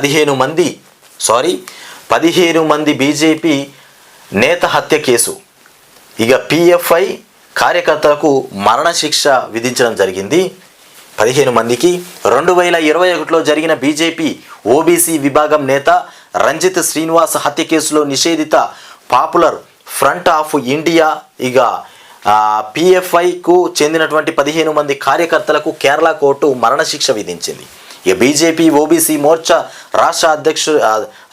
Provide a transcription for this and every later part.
పదిహేను మంది సారీ పదిహేను మంది బీజేపీ నేత హత్య కేసు. ఇక పిఎఫ్ఐ కార్యకర్తలకు మరణశిక్ష విధించడం జరిగింది. పదిహేను మందికి రెండు వేల ఇరవై ఒకటిలో జరిగిన బీజేపీ ఓబీసీ విభాగం నేత రంజిత్ శ్రీనివాస్ హత్య కేసులో నిషేధిత పాపులర్ ఫ్రంట్ ఆఫ్ ఇండియా ఇక పిఎఫ్ఐకు చెందినటువంటి పదిహేను మంది కార్యకర్తలకు కేరళ కోర్టు మరణశిక్ష విధించింది. ఇక బీజేపీ ఓబీసీ మోర్చా రాష్ట్ర అధ్యక్షు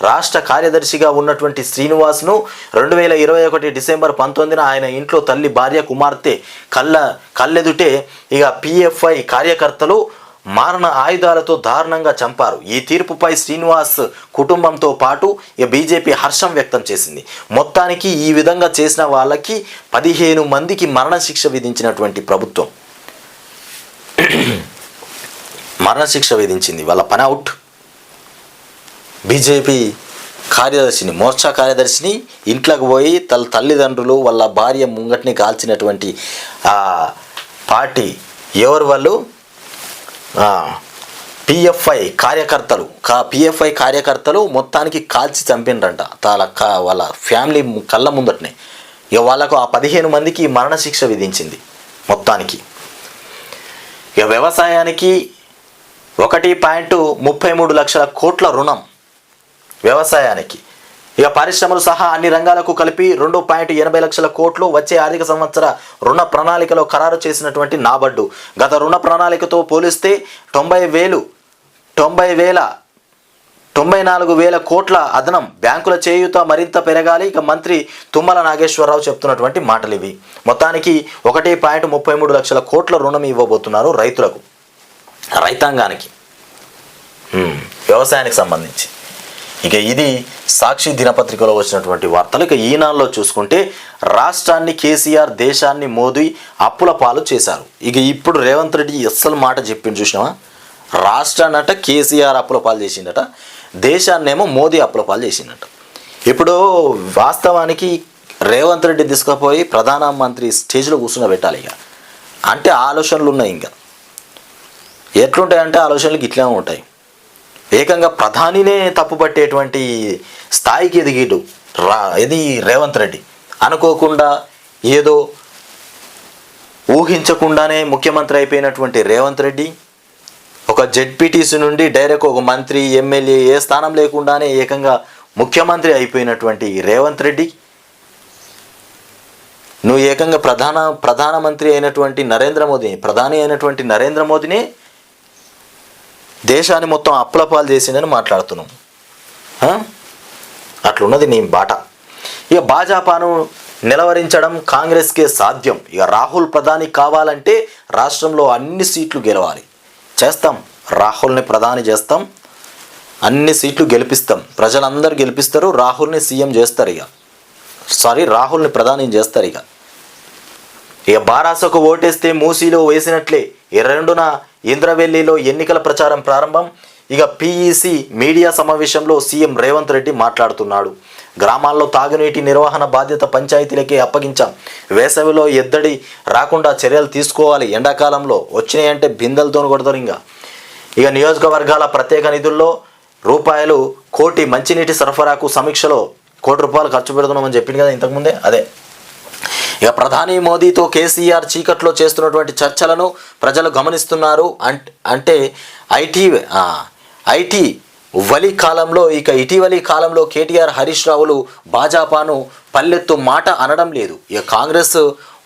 రాష్ట్ర కార్యదర్శిగా ఉన్నటువంటి శ్రీనివాస్ను రెండు వేల ఇరవై ఒకటి డిసెంబర్ పంతొమ్మిదిన ఆయన ఇంట్లో తల్లి భార్య కుమార్తె కళ్ళ కళ్ళెదుటే ఇక పిఎఫ్ఐ కార్యకర్తలు మారణ ఆయుధాలతో దారుణంగా చంపారు. ఈ తీర్పుపై శ్రీనివాస్ కుటుంబంతో పాటు ఇక బీజేపీ హర్షం వ్యక్తం చేసింది. మొత్తానికి ఈ విధంగా చేసిన వాళ్ళకి పదిహేను మందికి మరణశిక్ష విధించినటువంటి ప్రభుత్వం. మరణశిక్ష విధించింది. వాళ్ళ పని అవుట్. బీజేపీ కార్యదర్శిని మోర్చా కార్యదర్శిని ఇంట్లోకి పోయి తన తల్లిదండ్రులు వాళ్ళ భార్య ముంగటిని కాల్చినటువంటి ఆ పార్టీ ఎవరు వాళ్ళు? పిఎఫ్ఐ కార్యకర్తలు. కా పిఎఫ్ఐ కార్యకర్తలు మొత్తానికి కాల్చి చంపినరంట. వాళ్ళ కా వాళ్ళ ఫ్యామిలీ కళ్ళ ముందటనే. ఇక వాళ్ళకు ఆ పదిహేను మందికి మరణశిక్ష విధించింది మొత్తానికి. ఇక వ్యవసాయానికి ఒకటి పాయింట్ ముప్పై మూడు లక్షల కోట్ల రుణం వ్యవసాయానికి. ఇక పరిశ్రమలు సహా అన్ని రంగాలకు కలిపి రెండు పాయింట్ ఎనభై లక్షల కోట్లు వచ్చే ఆర్థిక సంవత్సర రుణ ప్రణాళికలో ఖరారు చేసినటువంటి నాబడ్డు. గత రుణ ప్రణాళికతో పోలిస్తే తొంభై వేలు తొంభై వేల తొంభై నాలుగు వేల కోట్ల అదనం బ్యాంకుల చేయూత మరింత పెరగాలి. ఇక మంత్రి తుమ్మల నాగేశ్వరరావు చెప్తున్నటువంటి మాటలు ఇవి మొత్తానికి ఒకటి పాయింట్ ముప్పై మూడు లక్షల కోట్ల రుణం ఇవ్వబోతున్నారు రైతులకు. రైతాంగానికి. వ్యవసాయానికి సంబంధించి. ఇక ఇది సాక్షి దినపత్రికలో వచ్చినటువంటి వార్తలు. ఇక ఈనాల్లో చూసుకుంటే రాష్ట్రాన్ని కేసీఆర్ దేశాన్ని మోదీ అప్పుల పాలు చేశారు. ఇక ఇప్పుడు రేవంత్ రెడ్డి అస్సలు మాట చెప్పింది చూసినావా? రాష్ట్రాన్నట కేసీఆర్ అప్పుల పాలు చేసిండట. దేశాన్నేమో మోదీ అప్పుల పాలు చేసిండట. ఇప్పుడు వాస్తవానికి రేవంత్ రెడ్డి తీసుకుపోయి ప్రధానమంత్రి స్టేజ్లో కూర్చున్న పెట్టాలి ఇక. అంటే ఆలోచనలు ఉన్నాయి ఇంకా. ఎట్లుంటాయంటే ఆలోచనలు ఇట్లా ఉంటాయి. ఏకంగా ప్రధానినే తప్పుపట్టేటువంటి స్థాయికి ఎదిగిడు రా ఇది రేవంత్ రెడ్డి. అనుకోకుండా ఏదో ఊహించకుండానే ముఖ్యమంత్రి అయిపోయినటువంటి రేవంత్ రెడ్డి ఒక జెడ్పీటీసీ నుండి డైరెక్ట్ ఒక మంత్రి ఎమ్మెల్యే ఏ స్థానం లేకుండానే ఏకంగా ముఖ్యమంత్రి అయిపోయినటువంటి రేవంత్ రెడ్డి నువ్వు ఏకంగా ప్రధాన ప్రధానమంత్రి అయినటువంటి నరేంద్ర మోదీ ప్రధాని అయినటువంటి నరేంద్ర మోదీనే దేశాన్ని మొత్తం అప్పులపాలు చేసిందని మాట్లాడుతున్నాం. అట్లున్నది నీ బాట. ఇక భాజపాను నిలవరించడం కాంగ్రెస్కే సాధ్యం. ఇక రాహుల్ ప్రధాని కావాలంటే రాష్ట్రంలో అన్ని సీట్లు గెలవాలి. చేస్తాం. రాహుల్ని ప్రధాని చేస్తాం. అన్ని సీట్లు గెలిపిస్తాం. ప్రజలందరూ గెలిపిస్తారు. రాహుల్ని సీఎం చేస్తారు ఇక. సారీ రాహుల్ని ప్రధాని చేస్తారు ఇక. ఇక బారాసకు ఓటేస్తే మూసీలో వేసినట్లే. రెండున ఇంద్రవెల్లిలో ఎన్నికల ప్రచారం ప్రారంభం? ఇక పీఈసీ మీడియా సమావేశంలో సీఎం రేవంత్ రెడ్డి మాట్లాడుతున్నాడు. గ్రామాల్లో తాగునీటి నిర్వహణ బాధ్యత పంచాయతీలకే అప్పగించాం. వేసవిలో ఎద్దడి రాకుండా చర్యలు తీసుకోవాలి. ఎండాకాలంలో వచ్చినాయంటే బిందెలతో కొడతారు ఇంకా. ఇక నియోజకవర్గాల ప్రత్యేక నిధుల్లో రూపాయలు కోటి మంచినీటి సరఫరాకు సమీక్షలో కోటి రూపాయలు ఖర్చు పెడుతున్నామని చెప్పింది కదా ఇంతకుముందే? అదే. ఇక ప్రధాని మోదీతో కేసీఆర్ చీకట్లో చేస్తున్నటువంటి చర్చలను ప్రజలు గమనిస్తున్నారు. అంటే ఐటీ ఐటీ వలి కాలంలో ఇక ఇటీవలి కాలంలో కేటీఆర్ హరీష్ రావులు భాజపాను పల్లెత్తు మాట అనడం లేదు. ఇక కాంగ్రెస్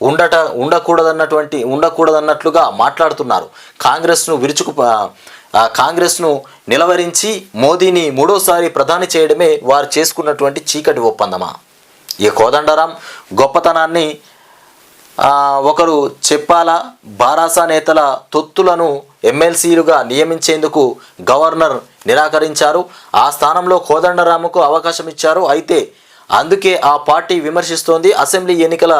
ఉండట ఉండకూడదన్నటువంటి ఉండకూడదన్నట్లుగా మాట్లాడుతున్నారు. కాంగ్రెస్ను విరుచుకు కాంగ్రెస్ను నిలవరించి మోదీని మూడోసారి ప్రధాని చేయడమే వారు చేసుకున్నటువంటి చీకటి ఒప్పందమా? ఈ కోదండరాం గొప్పతనాన్ని ఒకరు చెప్పాలా బారాసా నేతల తొత్తులను ఎమ్మెల్సీలుగా నియమించేందుకు గవర్నర్ నిరాకరించారు. ఆ స్థానంలో కోదండరాముకు అవకాశం ఇచ్చారు. అయితే అందుకే ఆ పార్టీ విమర్శిస్తోంది. అసెంబ్లీ ఎన్నికల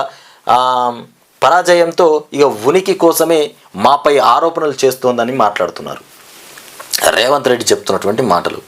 పరాజయంతో ఇక ఉనికి కోసమే మాపై ఆరోపణలు చేస్తోందని మాట్లాడుతున్నారు. రేవంత్ రెడ్డి చెప్తున్నటువంటి మాటలు.